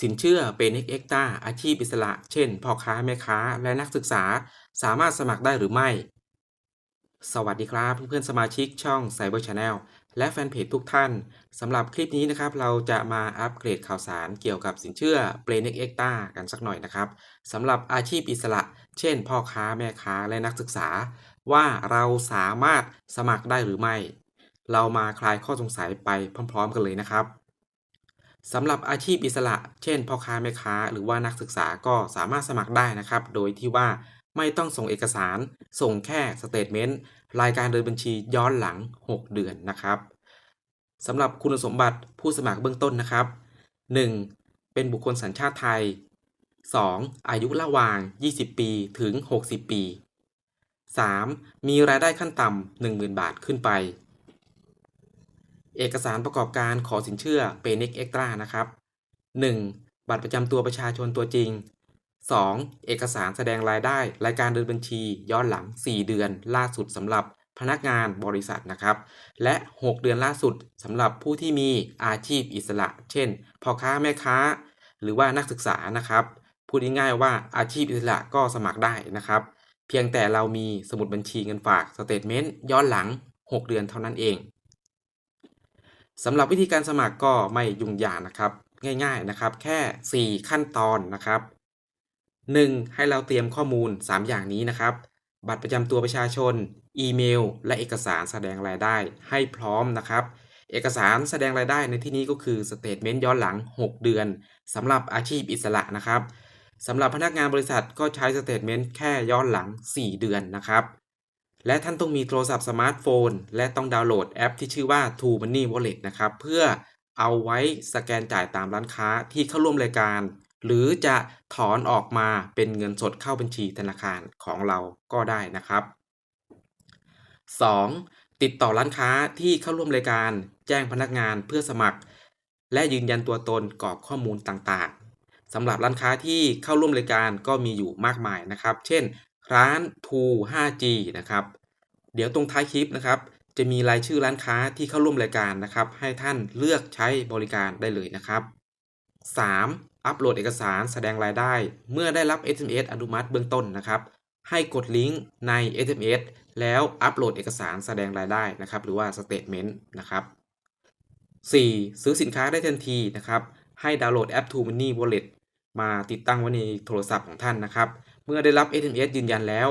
สินเชื่อเป็นเอ็กต้าอาชีพอิสระ เช่นพ่อค้าแม่ค้าและนักศึกษาสามารถสมัครได้หรือไม่ สวัสดีครับเพื่อนๆสมาชิกช่อง Cyber Channel และแฟนเพจทุกท่านสำหรับคลิปนี้นะครับ เราจะมาอัปเกรดข่าวสารเกี่ยวกับสินเชื่อ p l a y n e x x t a กันสักหน่อยนะครับสำหรับอาชีพอิสระ เช่น พ่อค้าแม่ค้าและนักศึกษา ว่าเราสามารถสมัครได้หรือไม่ เรามาคลายข้อสงสัยไปพร้อม ๆ กันเลยนะครับ สำหรับอาชีพอิสระ เช่นพ่อค้าแม่ค้า หรือว่านักศึกษาก็สามารถสมัครได้นะครับ โดยที่ว่าไม่ต้องส่งเอกสาร ส่งแค่สเตทเมนต์รายการเดินบัญชีย้อนหลัง 6 เดือนนะครับสำหรับคุณสมบัติผู้สมัครเบื้องต้นนะครับ 1. เป็นบุคคลสัญชาติไทย 2. อายุระหว่าง 20 ปีถึง 60 ปี 3. มีรายได้ขั้นต่ำ 10,000 บาทขึ้นไป เอกสารประกอบการขอสินเชื่อเป็น Next Extra นะครับ 1. บัตรประจำตัวประชาชนตัวจริง 2. เอกสารแสดงรายได้ รายการเดินบัญชี ย้อนหลัง 4 เดือน ล่าสุดสำหรับพนักงานบริษัทนะครับ และ 6 เดือนล่าสุดสำหรับผู้ที่มีอาชีพอิสระ เช่นพ่อค้าแม่ค้า หรือว่านักศึกษานะครับ พูดง่ายๆว่าอาชีพอิสระก็สมัครได้นะครับ เพียงแต่เรามีสมุดบัญชีเงินฝากสเตทเมนต์ย้อนหลัง 6 เดือนเท่านั้นเอง สำหรับวิธีการสมัครก็ไม่ยุ่งยากนะครับ ง่ายๆนะครับ แค่ 4 ขั้นตอนนะครับ 1. ให้เราเตรียมข้อมูล 3 อย่างนี้นะครับ บัตรประจำตัวประชาชน อีเมล และเอกสารแสดงรายได้ ให้พร้อมนะครับ เอกสารแสดงรายได้ในที่นี้ก็คือสเตทเมนต์ย้อนหลัง 6 เดือนสำหรับอาชีพอิสระนะครับสำหรับพนักงานบริษัทก็ใช้สเตทเมนต์แค่ย้อนหลัง 4 เดือนนะครับ และท่านต้องมีโทรศัพท์สมาร์ทโฟน และต้องดาวน์โหลดแอปที่ชื่อว่า True Money Wallet นะครับ เพื่อเอาไว้สแกนจ่ายตามร้านค้าที่เข้าร่วมรายการ หรือจะถอนออกมาเป็นเงินสดเข้าบัญชีธนาคารของเราก็ได้นะครับ 2. ติดต่อร้านค้าที่เข้าร่วมรายการ แจ้งพนักงานเพื่อสมัคร และยืนยันตัวตนกรอกข้อมูลต่างๆสำหรับร้านค้าที่เข้าร่วมรายการก็มีอยู่มากมายนะครับ เช่น ร้าน True 5G นะครับ เดี๋ยวตรงท้ายคลิปนะครับ จะมีรายชื่อร้านค้าที่เข้าร่วมรายการนะครับ ให้ท่านเลือกใช้บริการได้เลยนะครับ 3. อัปโหลดเอกสารแสดงรายได้ เมื่อได้รับ SMS อนุมัติเบื้องต้นนะครับ ให้กดลิงก์ใน SMS แล้วอัปโหลดเอกสารแสดงรายได้นะครับ หรือว่า Statement นะครับ 4. ซื้อสินค้าได้ทันทีนะครับ ให้ดาวน์โหลดแอป True Money Wallet มาติดตั้งไว้ในโทรศัพท์ของท่านนะครับ เมื่อได้รับ SMS ยืนยันแล้ว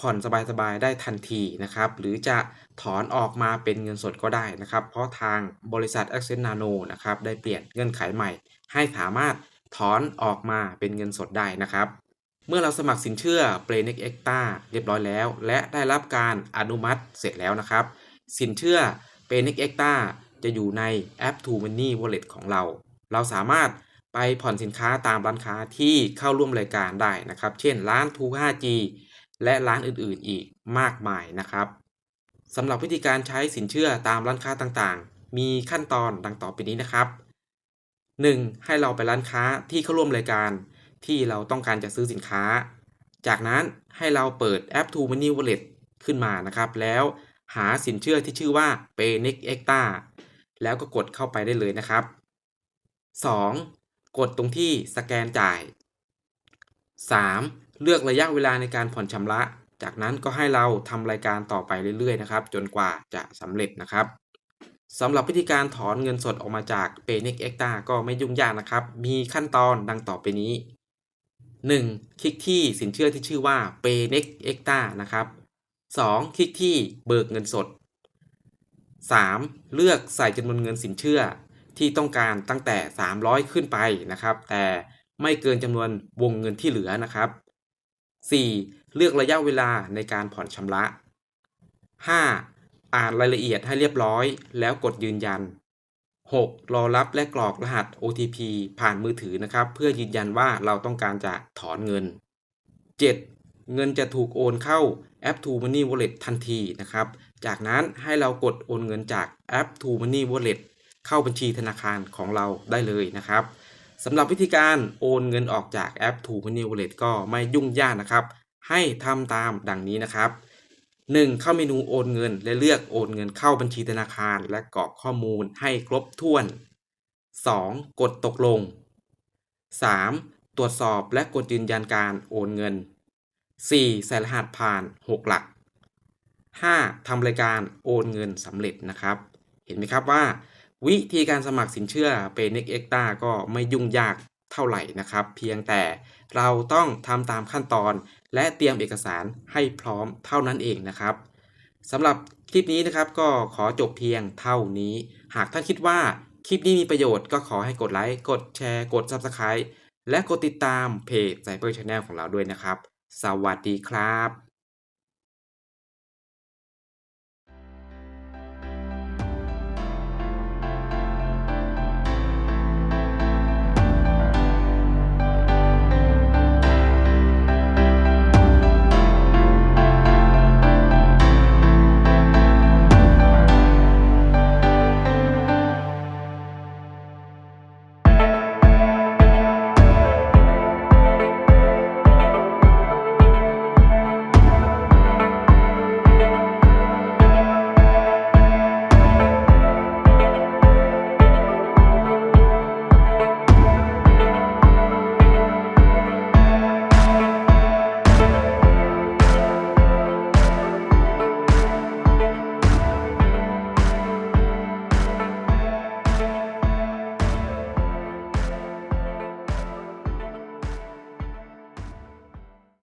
ผ่อนสบายๆได้ทันทีนะครับ หรือจะถอนออกมาเป็นเงินสดก็ได้นะครับ เพราะทางบริษัท Accent Nano นะครับได้เปลี่ยนเงื่อนไขใหม่ ให้สามารถถอนออกมาเป็นเงินสดได้นะครับ เมื่อเราสมัครสินเชื่อ p l a y n e x x t a เรียบร้อยแล้ว และได้รับการอนุมัติเสร็จแล้วนะครับ สินเชื่อ p l a y n e x x t a จะอยู่ในแอป True Money Wallet ของเรา เราสามารถ ไปผ่อนสินค้าตามร้านค้าที่เข้าร่วมรายการได้นะครับ เช่นร้าน True 5G และร้านอื่นๆอีกมากมายนะครับสำหรับวิธีการใช้สินเชื่อตามร้านค้าต่างๆ มีขั้นตอนดังต่อไปนี้นะครับ 1. ให้เราไปร้านค้าที่เข้าร่วมรายการที่เราต้องการจะซื้อสินค้า จากนั้นให้เราเปิดแอป True Money Wallet ขึ้นมานะครับ แล้วหาสินเชื่อที่ชื่อว่า Pay n e x Extra แล้วก็กดเข้าไปได้เลยนะครับ 2. กดตรงที่สแกนจ่าย 3. เลือกระยะเวลาในการผ่อนชำระ จากนั้นก็ให้เราทำรายการต่อไปเรื่อยๆนะครับ จนกว่าจะสำเร็จนะครับสำหรับวิธีการถอนเงินสดออกมาจาก p a y n e x Extra ก็ไม่ยุ่งยากนะครับ มีขั้นตอนดังต่อไปนี้ 1. คลิกที่สินเชื่อที่ชื่อว่า p a y n e x Extra นะครับ 2. คลิกที่เบิกเงินสด 3. เลือกใส่จำนวนเงินสินเชื่อ ที่ต้องการตั้งแต่ 300 ขึ้นไปนะครับ แต่ไม่เกินจำนวนวงเงินที่เหลือนะครับ 4. เลือกระยะเวลาในการผ่อนชำระ 5. อ่านรายละเอียดให้เรียบร้อย แล้วกดยืนยัน 6. รอรับและกรอกรหัส OTP ผ่านมือถือนะครับ เพื่อยืนยันว่าเราต้องการจะถอนเงิน 7. เงินจะถูกโอนเข้าแอป True Money Wallet ทันทีนะครับ จากนั้นให้เรากดโอนเงินจากแอป True Money Wallet เข้าบัญชีธนาคารของเราได้เลยนะครับสำหรับวิธีการโอนเงินออกจากแอป True Money Wallet ก็ไม่ยุ่งยากนะครับ ให้ทำตามดังนี้นะครับ 1. เข้าเมนูโอนเงิน และเลือกโอนเงินเข้าบัญชีธนาคาร และกรอกข้อมูลให้ครบถ้วน 2. กดตกลง 3. ตรวจสอบและกดยืนยันการโอนเงิน 4. ใส่รหัสผ่าน 6 หลัก 5. ทำรายการโอนเงินสำเร็จนะครับ เห็นไหมครับว่า วิธีการสมัครสินเชื่อเป็น n e x e x t a ก็ไม่ยุ่งยากเท่าไหร่นะครับ เพียงแต่เราต้องทำตามขั้นตอน และเตรียมเอกสารให้พร้อมเท่านั้นเองนะครับสำหรับคลิปนี้นะครับก็ขอจบเพียงเท่านี้ หากท่านคิดว่าคลิปนี้มีประโยชน์ก็ขอให้กดไลค์กดแชร์ กด Subscribe และกดติดตามเพจ Cyber Channel ของเราด้วยนะครับ สวัสดีครับ